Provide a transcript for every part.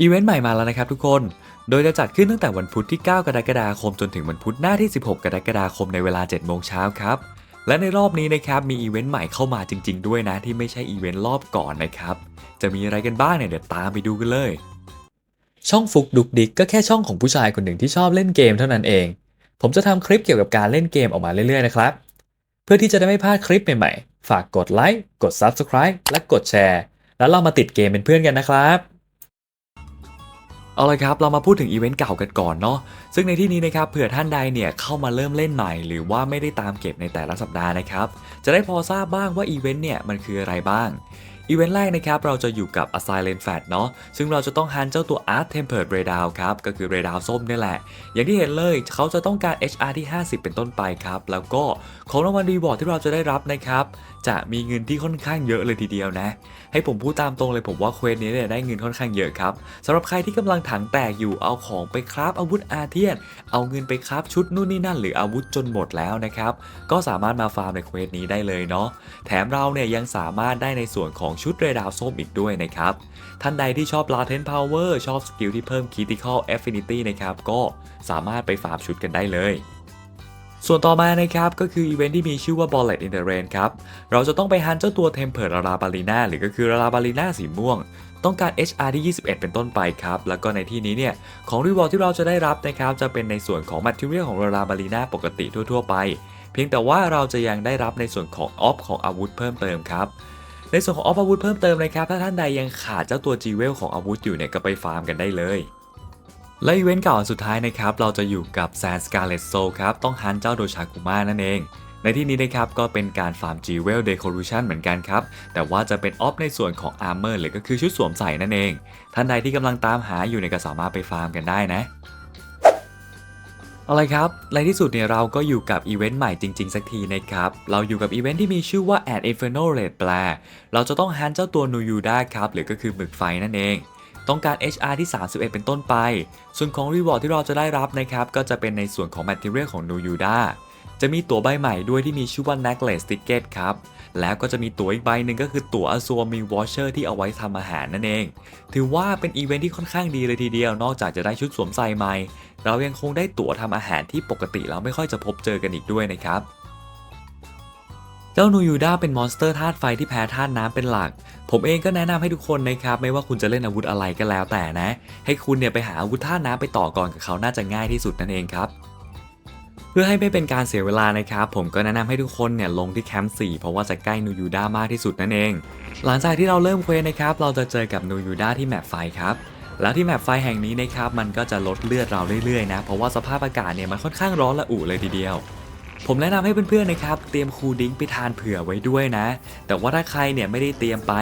อีเวนต์ใหม่มาแล้วนะครับทุกคน โดยจะจัดขึ้นตั้งแต่วันพุธที่ 9 กรกฎาคมจนถึงวันพุธหน้าที่ 16 กรกฎาคมในเวลา 7 โมงเช้าครับ และในรอบนี้นะครับมีอีเวนต์ใหม่เข้ามาจริง ๆ ด้วยนะ ที่ไม่ใช่อีเวนต์รอบก่อนนะครับ จะมีอะไรกันบ้างเนี่ยเดี๋ยวตามไปดูกันเลย ช่องฟุกดุกดิกก็แค่ช่องของผู้ชายคนหนึ่งที่ชอบเล่นเกมเท่านั้นเอง ผมจะทำคลิปเกี่ยวกับการเล่นเกมออกมาเรื่อยๆนะครับ เพื่อที่จะได้ไม่พลาดคลิปใหม่ๆ ฝากกดไลค์ กด Subscribe และกดแชร์ แล้วเรามาติดเกมเป็นเพื่อนกันนะครับ เอาละครับ เรามาพูดถึงอีเวนต์เก่ากันก่อนเนาะซึ่งในที่นี้นะครับเผื่อท่านใดเนี่ยเข้ามาเริ่มเล่นใหม่ หรือว่าไม่ได้ตามเก็บในแต่ละสัปดาห์นะครับ จะได้พอทราบบ้างว่าอีเวนต์เนี่ยมันคืออะไรบ้าง อีเวนต์แรกนะครับเราจะอยู่กับ a s y l e n Fat เนาะซึ่งเราจะต้องฮันเจ้าตัว Art Tempered r a d o w ครับ ก็คือ r a d o w ส้มนี่แหละ อย่างที่เห็นเลยเขาจะต้องการ HR ที่ 50 เป็นต้นไปครับ แล้วก็ของรางวัลรีวอร์ดที่เราจะได้รับนะครับ จะมีเงินที่ค่อนข้างเยอะเลยทีเดียวนะ ให้ผมพูดตามตรงเลยผมว่าเควสนี้เนี่ยได้เงินค่อนข้างเยอะครับสำหรับใครที่กำลังถังแตกอยู่เอาของไปคราฟอาวุธอาเทียน เอาเงินไปคราฟชุดนู่นนี่นั่น หรืออาวุธจนหมดแล้วนะครับก็สามารถมาฟาร์มในเควสนี้ได้เลยเนาะแถมเราเนี่ยยังสามารถได้ในส่วนของชุดเรดาวส้มอีกด้วยนะครับ ท่านใดที่ชอบ latent power ชอบสกิลที่เพิ่ม critical affinity นะครับ ก็สามารถไปฟาร์มชุดกันได้เลยส่วนต่อมานะครับก็คืออีเวนท์ที่มีชื่อว่า Bullet in the Rain ครับ เราจะต้องไปฮันเจ้าตัว Tempered r a b a l i n a หรือก็คือ r a b a l i n a สีม่วง ต้องการ HR ที่ 21 เป็นต้นไปครับ แล้วก็ในที่นี้เนี่ย ของรีวอร์ดที่เราจะได้รับนะครับ จะเป็นในส่วนของ Material ของ r a b a l i n a ปกติทั่ว ๆ ไป เพียงแต่ว่าเราจะยังได้รับในส่วนของออฟของอาวุธเพิ่มเติมครับ ในส่วนของออฟอาวุธเพิ่มเติมนะครับถ้าท่านใดยังขาดเจ้าตัวจีเวลของอาวุธอยู่เนี่ยก็ไปฟาร์มกันได้เลยและอีเวนต์เก่าสุดท้ายนะครับ เราจะอยู่กับแซนสกาเลตโซครับ ต้องฮันเจ้าโดชากุมานั่นเอง ในที่นี้นะครับ ก็เป็นการฟาร์มจีเวลเดคอรูชันเหมือนกันครับ แต่ว่าจะเป็นออฟในส่วนของอาร์เมอร์หรือก็คือชุดสวมใส่นั่นเอง ท่านใดที่กำลังตามหาอยู่เนี่ยก็สามารถไปฟาร์มกันได้นะ เอาละครับในที่สุดเนี่ยเราก็อยู่กับอีเวนต์ใหม่จริง ๆ สักทีนะครับ เราอยู่กับอีเวนต์ที่มีชื่อว่า Ad Inferno Red แปลเราจะต้องฮันเจ้าตัวนูยูด้าครับหรือก็คือหมึกไฟนั่นเอง ต้องการ HR ที่ 31 เป็นต้นไป ส่วนของ Reward ที่เราจะได้รับนะครับก็จะเป็นในส่วนของ Material ของนูยูด้าจะมีตั๋วใบใหม่ด้วยที่มีชื่อว่า Necklace Ticket ครับ แล้วก็จะมีตั๋วอีกใบหนึ่งก็คือตั๋ว Azure m e a Watcher ที่เอาไว้ทำอาหารนั่นเอง ถือว่าเป็นอีเวนท์ที่ค่อนข้างดีเลยทีเดียวนอกจากจะได้ชุดสวมใส่ใหม่ เรายังคงได้ตั๋วทำอาหารที่ปกติเราไม่ค่อยจะพบเจอกันอีกด้วยนะครับเจ้านูยูด้าเป็นมอนสเตอร์ธาตุไฟที่แพ้ธาตุน้ำเป็นหลัก ผมเองก็แนะนำให้ทุกคนนะครับ ไม่ว่าคุณจะเล่นอาวุธอะไรก็แล้วแต่นะ ให้คุณเนี่ยไปหาอาวุธธาตุน้ำไปต่อก่อนกับเขาน่าจะง่ายที่สุดนั่นเองครับเพื่อให้ไม่เป็นการเสียเวลานะครับผมก็แนะนำให้ทุกคนเนี่ยลงที่แคมป์4เพราะว่าจะใกล้นูยูด้ามากที่สุดนั่นเอง หลังจากที่เราเริ่มเควสนะครับเราจะเจอกับนูยูด้าที่แมปไฟครับแล้วที่แมปไฟแห่งนี้นะครับมันก็จะลดเลือดเราเรื่อยๆนะเพราะว่าสภาพอากาศเนี่ยมันค่อนข้างร้อนและอุเลยทีเดียว ผมแนะนำให้เพื่อนๆนะครับเตรียมคูลดริงไปทานเผื่อไว้ด้วยนะ แต่ว่าถ้าใครเนี่ยไม่ได้เตรียมไป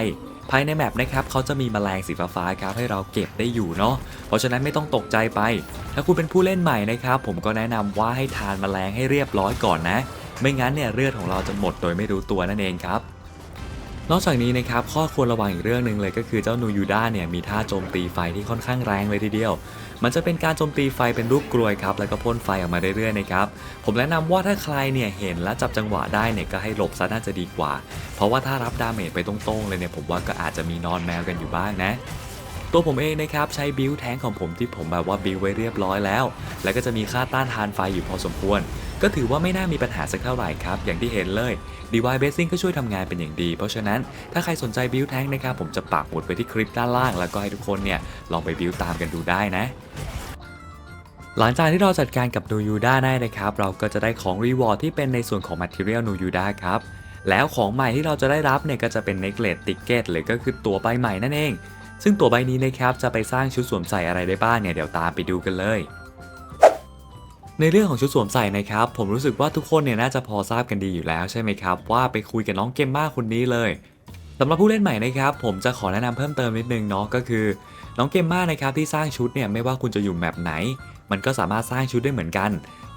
ภายในแมปนะครับเขาจะมีแมลงสีฟ้าๆครับให้เราเก็บได้อยู่เนาะเพราะฉะนั้นไม่ต้องตกใจไป ถ้าคุณเป็นผู้เล่นใหม่นะครับผมก็แนะนำว่าให้ทานแมลงให้เรียบร้อยก่อนนะ ไม่งั้นเนี่ยเลือดของเราจะหมดโดยไม่รู้ตัวนั่นเองครับนอกจากนี้นะครับข้อควรระวังอีกเรื่องหนึ่งเลยก็คือเจ้านูยูด้าเนี่ยมีท่าโจมตีไฟที่ค่อนข้างแรงเลยทีเดียว มันจะเป็นการโจมตีไฟเป็นรูปกลวยครับแล้วก็พ่นไฟออกมาเรื่อยๆนะครับผมแนะนำว่าถ้าใครเนี่ยเห็นและจับจังหวะได้เนี่ยก็ให้หลบซะน่าจะดีกว่า เพราะว่าถ้ารับดาเมจไปตรงๆเลยเนี่ยผมว่าก็อาจจะมีนอนแมวกันอยู่บ้างนะ ตัวผมเองนะครับใช้บิลแทงของผมที่ผมแบบว่าบิลไว้เรียบร้อยแล้ว แล้วก็จะมีค่าต้านทานไฟอยู่พอสมควร ก็ถือว่าไม่น่ามีปัญหาสักเท่าไหร่ครับ อย่างที่เห็นเลย DY Basing ก็ช่วยทำงานเป็นอย่างดี เพราะฉะนั้นถ้าใครสนใจบิลแทงนะครับผมจะปักหมุดไปที่คลิปด้านล่าง แล้วก็ให้ทุกคนเนี่ยลองไปบิลตามกันดูได้นะหลังจากที่เราจัดการกับนูยูด้าได้นะครับ เราก็จะได้ของรีวอร์ดที่เป็นในส่วนของ Material นูยูด้าครับ แล้วของใหม่ที่เราจะได้รับเนี่ยก็จะเป็น Necklace Ticket หรือก็คือตั๋วใบใหม่นั่นเอง ซึ่งตั๋วใบนี้นะครับจะไปสร้างชุดสวมใส่อะไรได้บ้างเนี่ยเดี๋ยวตามไปดูกันเลย ในเรื่องของชุดสวมใส่นะครับผมรู้สึกว่าทุกคนเนี่ยน่าจะพอทราบกันดีอยู่แล้วใช่ไหมครับว่าไปคุยกับน้องเกมมาคนนี้เลยสำหรับผู้เล่นใหม่นะครับผมจะขอแนะนำเพิ่มเติมนิดนึงเนาะก็คือ น้องเกมมานะครับที่สร้างชุดเนี่ยไม่ว่าคุณจะอยู่แมปไหน มันก็สามารถสร้างชุดได้เหมือนกัน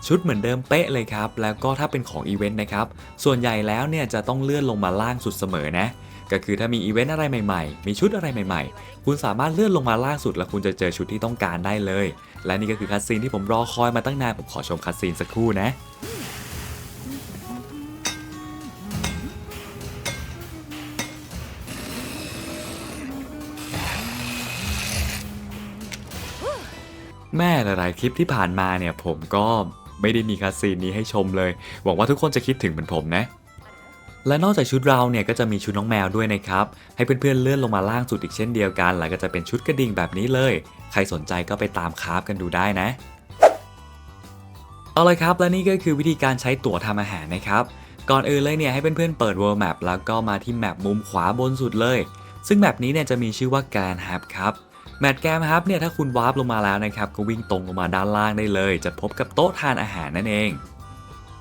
ชุดเหมือนเดิมเป๊ะเลยครับแล้วก็ถ้าเป็นของอีเวนต์นะครับส่วนใหญ่แล้วเนี่ยจะต้องเลื่อนลงมาล่างสุดเสมอนะ ก็คือถ้ามีอีเวนต์อะไรใหม่ๆ มีชุดอะไรใหม่ๆ คุณสามารถเลื่อนลงมาล่าสุด แล้วคุณจะเจอชุดที่ต้องการได้เลย และนี่ก็คือคัตซีนที่ผมรอคอยมาตั้งนาน ผมขอชมคัตซีนสักครู่นะแม่หลายๆคลิปที่ผ่านมาเนี่ยผมก็ไม่ได้มีคาซีนนี้ให้ชมเลย หวังว่าทุกคนจะคิดถึงเหมือนผมนะ และนอกจากชุดเราเนี่ยก็จะมีชุดน้องแมวด้วยนะครับ ให้เพื่อนๆเลื่อนลงมาล่างสุดอีกเช่นเดียวกัน แล้วก็จะเป็นชุดกระดิ่งแบบนี้เลย ใครสนใจก็ไปตามคราฟกันดูได้นะ เอาเลยครับ และนี่ก็คือวิธีการใช้ตั๋วทำอาหารนะครับ ก่อนอื่นเลยเนี่ยให้เพื่อนๆเปิด World Map แล้วก็มาที่แมปมุมขวาบนสุดเลย ซึ่งแมปนี้เนี่ยจะมีชื่อว่าแกรนฮับครับแมปแกรนฮับเนี่ยถ้าคุณวาร์ปลงมาแล้วนะครับก็วิ่งตรงลงมาด้านล่างได้เลย จะพบกับโต๊ะทานอาหารนั่นเอง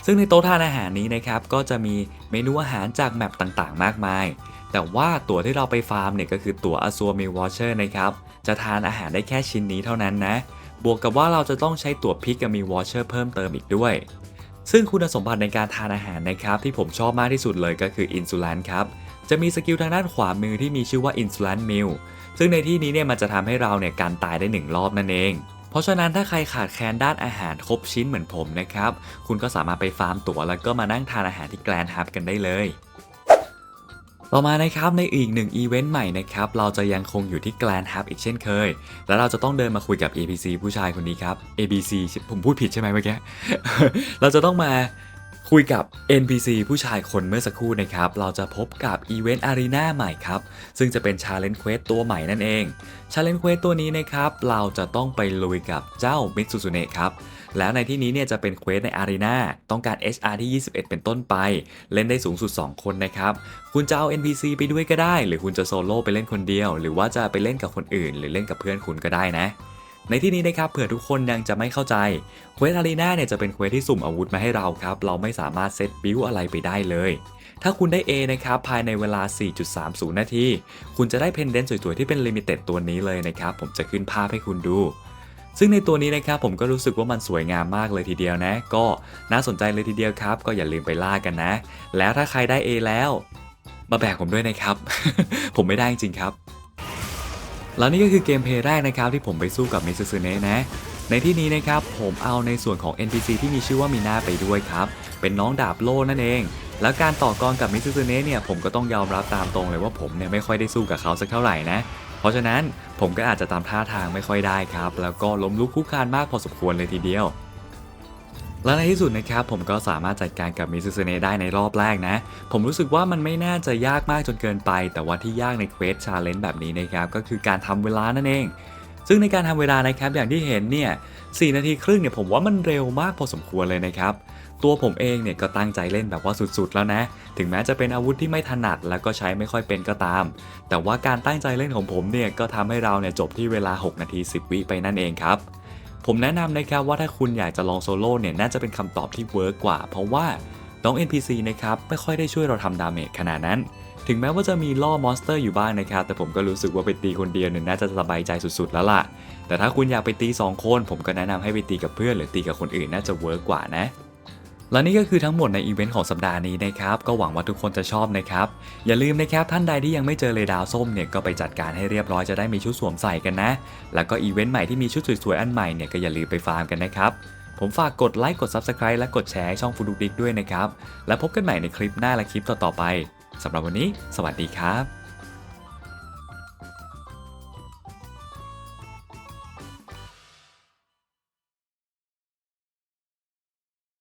ซึ่งในโต๊ะทานอาหารนี้นะครับก็จะมีเมนูอาหารจากแมปต่างๆ มากมาย แต่ว่าตั๋วที่เราไปฟาร์มเนี่ยก็คือตั๋ว Azure Meal Voucher นะครับ จะทานอาหารได้แค่ชิ้นนี้เท่านั้นนะ บวกกับว่าเราจะต้องใช้ตั๋วพิกกับมี Voucher เพิ่มเติมอีกด้วย ซึ่งคุณสมบัติในการทานอาหารนะครับที่ผมชอบมากที่สุดเลยก็คืออินซูลันครับ จะมีสกิลทางด้านขวามือที่มีชื่อว่าอินซูลันมิลซึ่งในที่นี้เนี่ยมันจะทำให้เราเนี่ยการตายได้หนึ่งรอบนั่นเอง ราะฉะนั้นถ้าใครขาดแคลนด้านอาหารครบชิ้นเหมือนผมนะครับ คุณก็สามารถไปฟาร์มตั๋วแล้วก็มานั่งทานอาหารที่แกลนฮับกันได้เลย ต่อมานะครับในอีกหนึ่งอีเวนต์ใหม่นะครับ เราจะยังคงอยู่ที่แกลนฮับอีกเช่นเคย แล้วเราจะต้องเดินมาคุยกับ ABC ผู้ชายคนนี้ครับ ABC ผมพูดผิดใช่ไหมเมื่อกี้ เราจะต้องมา คุยกับ NPC ผู้ชายคนเมื่อสักครู่นะครับ เราจะพบกับอีเวนต์อารีนาใหม่ครับ ซึ่งจะเป็น Challenge Quest ตัวใหม่นั่นเอง Challenge Quest ตัวนี้นะครับ เราจะต้องไปลุยกับเจ้ามิ s ซูซูเนะครับ แล้วในที่นี้เนี่ยจะเป็นเควสในอารีนาต้องการ HR ที่ 21 เป็นต้นไป เล่นได้สูงสุด 2 คนนะครับ คุณจะเอา NPC ไปด้วยก็ได้ หรือคุณจะโซโล่ไปเล่นคนเดียว หรือว่าจะไปเล่นกับคนอื่น หรือเล่นกับเพื่อนคุณก็ได้นะ ในที่นี้นะครับเผื่อทุกคนยังจะไม่เข้าใจ เควสอารีนาเนี่ยจะเป็นเควสที่สุ่มอาวุธมาให้เราครับ เราไม่สามารถเซตบิวอะไรไปได้เลย ถ้าคุณได้ A นะครับภายในเวลา 4.30 นาที คุณจะได้เพนเดนต์สวยๆ ที่เป็นลิมิเต็ดตัวนี้เลยนะครับ ผมจะขึ้นภาพให้คุณดู ซึ่งในตัวนี้นะครับผมก็รู้สึกว่ามันสวยงามมากเลยทีเดียวนะ ก็น่าสนใจเลยทีเดียวครับ ก็อย่าลืมไปล่ากันนะ แล้วถ้าใครได้ A แล้ว มาแบกผมด้วยนะครับ ผมไม่ได้จริงครับ แล้วนี่ก็คือเกมเพลย์แรกนะครับที่ผมไปสู้กับมิซูซึเนะนะ ในที่นี้นะครับผมเอาในส่วนของ NPC ที่มีชื่อว่ามีนาไปด้วยครับ เป็นน้องดาบโล่นั่นเอง แล้วการต่อกรกับมิซูซึเนะเนี่ยผมก็ต้องยอมรับตามตรงเลยว่าผมเนี่ยไม่ค่อยได้สู้กับเขาสักเท่าไหร่นะ เพราะฉะนั้นผมก็อาจจะตามท่าทางไม่ค่อยได้ครับ แล้วก็ล้มลุกคลุกคานมากพอสมควรเลยทีเดียว และในที่สุดนะครับผมก็สามารถจัดการกับมิซูซึเนะได้ในรอบแรกนะ ผมรู้สึกว่ามันไม่น่าจะยากมากจนเกินไป แต่ว่าที่ยากในเควสชาเลนจ์แบบนี้นะครับก็คือการทำเวลานั่นเอง ซึ่งในการทำเวลานะครับอย่างที่เห็นเนี่ย4นาทีครึ่งเนี่ยผมว่ามันเร็วมากพอสมควรเลยนะครับ ตัวผมเองเนี่ยก็ตั้งใจเล่นแบบว่าสุดๆแล้วนะ ถึงแม้จะเป็นอาวุธที่ไม่ถนัดแล้วก็ใช้ไม่ค่อยเป็นก็ตาม แต่ว่าการตั้งใจเล่นของผมเนี่ยก็ทำให้เราเนี่ยจบที่เวลา 6 นาที 10 วิไปนั่นเองครับ ผมแนะนำนะครับว่าถ้าคุณอยากจะลองโซโล่เนี่ยน่าจะเป็นคำตอบที่เวิร์กกว่า เพราะว่าน้อง NPC นะครับไม่ค่อยได้ช่วยเราทำดาเมจขนาดนั้น ถึงแม้ว่าจะมีล่อมอนสเตอร์อยู่บ้างนะครับ แต่ผมก็รู้สึกว่าไปตีคนเดียวเนี่ยน่าจะสบายใจสุดๆแล้วล่ะ แต่ถ้าคุณอยากไปตี 2 คน ผมก็แนะนำให้ไปตีกับเพื่อนหรือตีกับคนอื่นน่าจะเวิร์กกว่านะ และนี่ก็คือทั้งหมดในอีเวนต์ของสัปดาห์นี้นะครับ ก็หวังว่าทุกคนจะชอบนะครับ อย่าลืมนะครับท่านใดที่ยังไม่เจอเลดาวส้มเนี่ยก็ไปจัดการให้เรียบร้อยจะได้มีชุดสวมใส่กันนะ แล้วก็อีเวนต์ใหม่ที่มีชุดสวยๆอันใหม่เนี่ยก็อย่าลืมไปฟาร์มกันนะครับ ผมฝากกดไลค์กด Subscribe และกดแชร์ช่องฟูดูดิกด้วยนะครับ แล้วพบกันใหม่ในคลิปหน้าและคลิปต่อๆไปสำหรับวันนี้ สวัสดีครับ